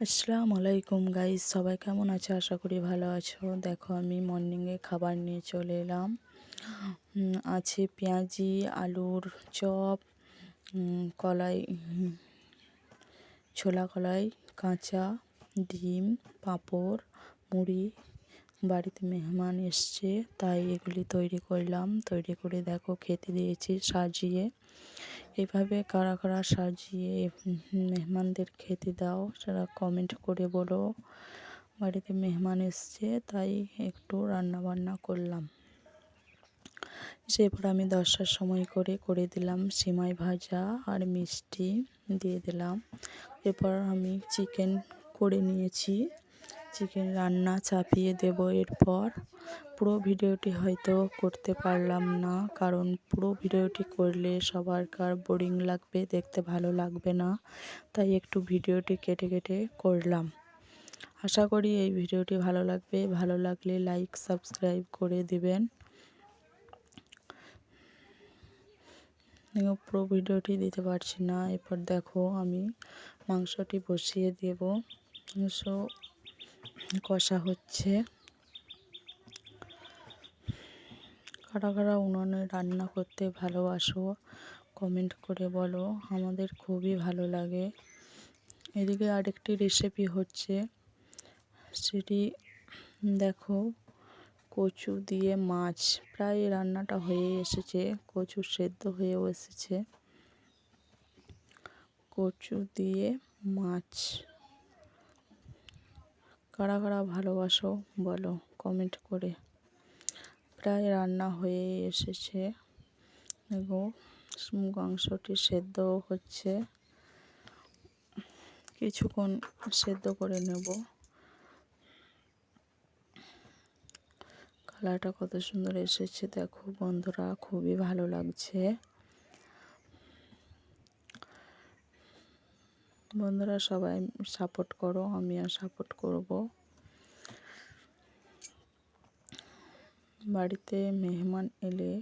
আসসালামু আলাইকুম গাইস, সবাই কেমন আছে? আশা করি ভালো আছো। দেখো, আমি মর্নিংয়ে খাবার নিয়ে চলে এলাম। আছে পেঁয়াজি, আলুর চপ কলাই, ছোলা কলাই, কাঁচা, ডিম, পাঁপড়, মুড়ি। বাড়িতে মেহমান এসছে, তাই এগুলি তৈরি করলাম। তৈরি করে দেখো, খেতে দিয়েছি, সাজিয়ে। এভাবে কারা কারা সাজিয়ে মেহমানদের খেতে দাও সেটা কমেন্ট করে বলো। বাড়িতে মেহমান এসছে, তাই একটু রান্না বান্না করলাম। সেরপর আমি দশটার সময় করে করে দিলাম সিমাই ভাজা আর মিষ্টি দিয়ে দিলাম। এরপর আমি চিকেন করে নিয়েছি। চিকেন রান্না চাপিয়ে দেব এরপর। পুরো ভিডিওটি হয়তো করতে পারলাম না, কারণ পুরো ভিডিওটি করলে সবারকার বোরিং লাগবে, দেখতে ভালো লাগবে না, তাই একটু ভিডিওটি কেটে কেটে করলাম। আশা করি এই ভিডিওটি ভালো লাগবে। ভালো লাগলে লাইক, সাবস্ক্রাইব করে দিবেন। পুরো ভিডিওটি দিতে পারছি না। এরপর দেখো, আমি মাংসটি বসিয়ে দেব। মাংস কষা হচ্ছে। কারা কারা উনুনে রান্না করতে ভালোবাসো কমেন্ট করে বলো। আমাদের খুবই ভালো লাগে। এদিকে আরেকটি রেসিপি হচ্ছে, সেটি দেখো, কচু দিয়ে মাছ। প্রায় রান্নাটা হয়ে এসেছে, কচু সেদ্ধ হয়েও এসেছে। কচু দিয়ে মাছ। কারা কারা ভালোবাসো বলো কমেন্ট করে। প্রায় রান্না হয়ে এসেছে। দেখো, মাংসটি সেদ্ধ হচ্ছে। কিছুক্ষণ সেদ্ধ করে নেব। কালারটা কত সুন্দর এসেছে। দেখো বন্ধুরা, খুবই ভালো লাগছে। বন্ধুরা সবাই সাপোর্ট করো আমিও সাপোর্ট করব। বাড়িতে মেহমান এলে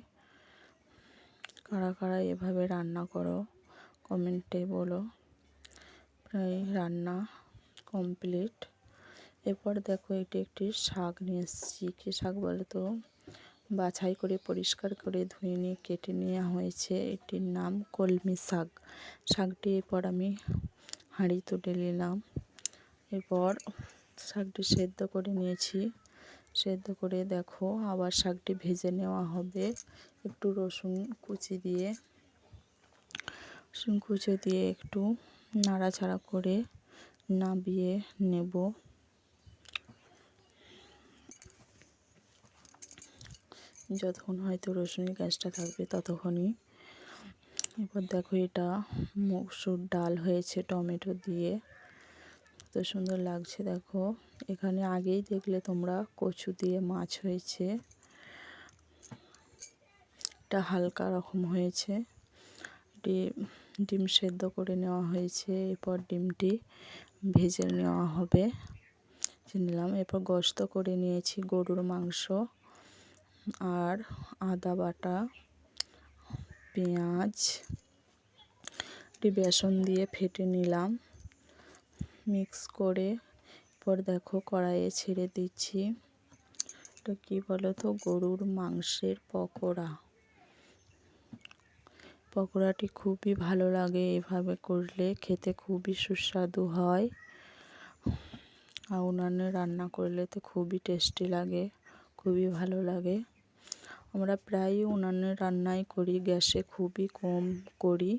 কারা কারা এভাবে রান্না করো, কমেন্টে বলো। প্রায় রান্না কমপ্লিট। এরপর দেখো এটি একটি শাক নিয়ে এসেছি। কী শাক বলে তো? বাছাই করে, পরিষ্কার করে, ধুয়ে নিয়ে, কেটে নেওয়া হয়েছে। এটির নাম কলমি শাক। শাকটি এরপর আমি হাঁড়ি তুলে নিলাম। এরপর শাকটি সেদ্ধ করে নিয়েছি। সেদ্ধ করে দেখো, আবার শাকটি ভেজে নেওয়া হবে। একটু রসুন কুচি দিয়ে, রসুন কুচি দিয়ে একটু নাড়াচাড়া করে নাবিয়ে নেব। যতক্ষণ হয়তো রসুনের গ্যাসটা থাকবে ততক্ষণই এবার দেখো এটা মসুর ডাল হয়েছে টমেটো দিয়ে। কত সুন্দর লাগছে দেখো। এখানে আগেই দেখলে তোমরা কচু দিয়ে মাছ হয়েছে। এটা হালকা রকম হয়েছে। এটি ডিম সেদ্ধ করে নেওয়া হয়েছে। এরপর ডিমটি ভেজে নেওয়া হবে। নিলাম। এরপর গোস্ত করে নিয়েছি গরুর মাংস আর আদা বাটা। পেঁয়াজ একটি বেসন দিয়ে ফেটে নিলাম। মিক্স করে পর দেখো কড়াইয়ে ছেড়ে দিচ্ছি। এটা কী বলো তো গরুর মাংসের পকোড়া। পকোড়াটি খুবই ভালো লাগে এভাবে করলে, খেতে খুবই সুস্বাদু হয়। আর উনানে রান্না করলে তো খুবই টেস্টি লাগে, খুবই ভালো লাগে। আমরা প্রায়ই উনানে রান্নাই করি, গ্যাসে খুবই কম করি,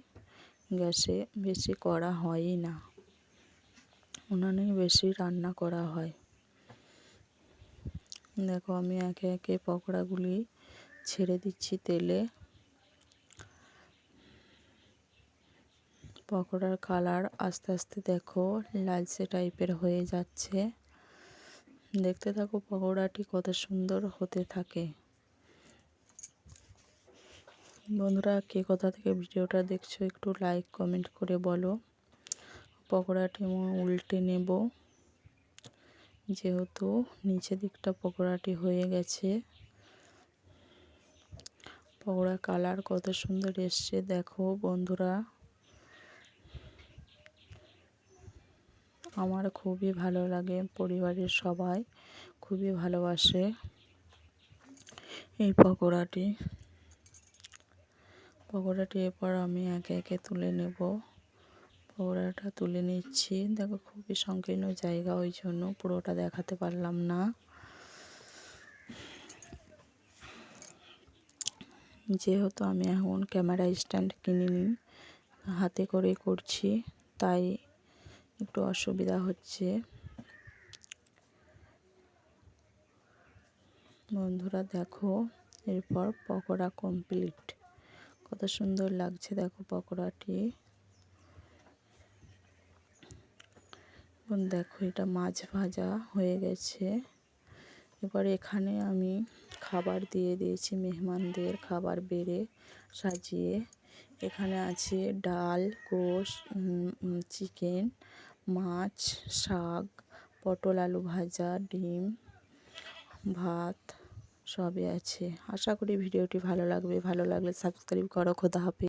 গ্যাসে বেশি করা হয়ই না। উনানে বেশি রান্না করা হয়। দেখো, আমি একে একে পকোড়াগুলি ছেড়ে দিচ্ছি তেলে। পকোড়ার কালার আস্তে আস্তে দেখো, লালচে টাইপের হয়ে যাচ্ছে। দেখতে থাকো, পকোড়াটি কত সুন্দর হতে থাকে। বন্ধুরা, কে কোথা থেকে ভিডিওটা দেখছ একটু লাইক কমেন্ট করে বলো। পকোড়াটি উল্টে নেব। যেহেতু নিচে দিকটা পকোড়াটি হয়ে গেছে। পকোড়া কালার কত সুন্দর এসছে দেখো বন্ধুরা। আমার খুবই ভালো লাগে, পরিবারের সবাই খুবই ভালোবাসে এই পকোড়াটি। পকোড়াটি এরপর আমি একে একে তুলে নেব। পকোড়াটা তুলে নিচ্ছি। দেখো খুবই সংকীর্ণ জায়গা, ওই জন্য পুরোটা দেখাতে পারলাম না। যেহেতু আমি এখন ক্যামেরা স্ট্যান্ড কিনিনি, হাতে করে করছি, তাই একটু অসুবিধা হচ্ছে। বন্ধুরা দেখো, এরপর পকোড়া কমপ্লিট কত সুন্দর লাগছে দেখো পকোড়াটি। এখন দেখো এটা মাছ ভাজা হয়ে গেছে। এবার এখানে আমি খাবার দিয়ে দিয়েছি মেহমানদের খাবার বেড়ে সাজিয়ে। এখানে আছে ডাল গোশ চিকেন, মাছ, শাক, পটল, আলু ভাজা, ডিম, ভাত। সবই আছে। আশা করি ভিডিওটি ভালো লাগবে। ভালো লাগলে সাবস্ক্রাইব করো। খোদা হাফেজ।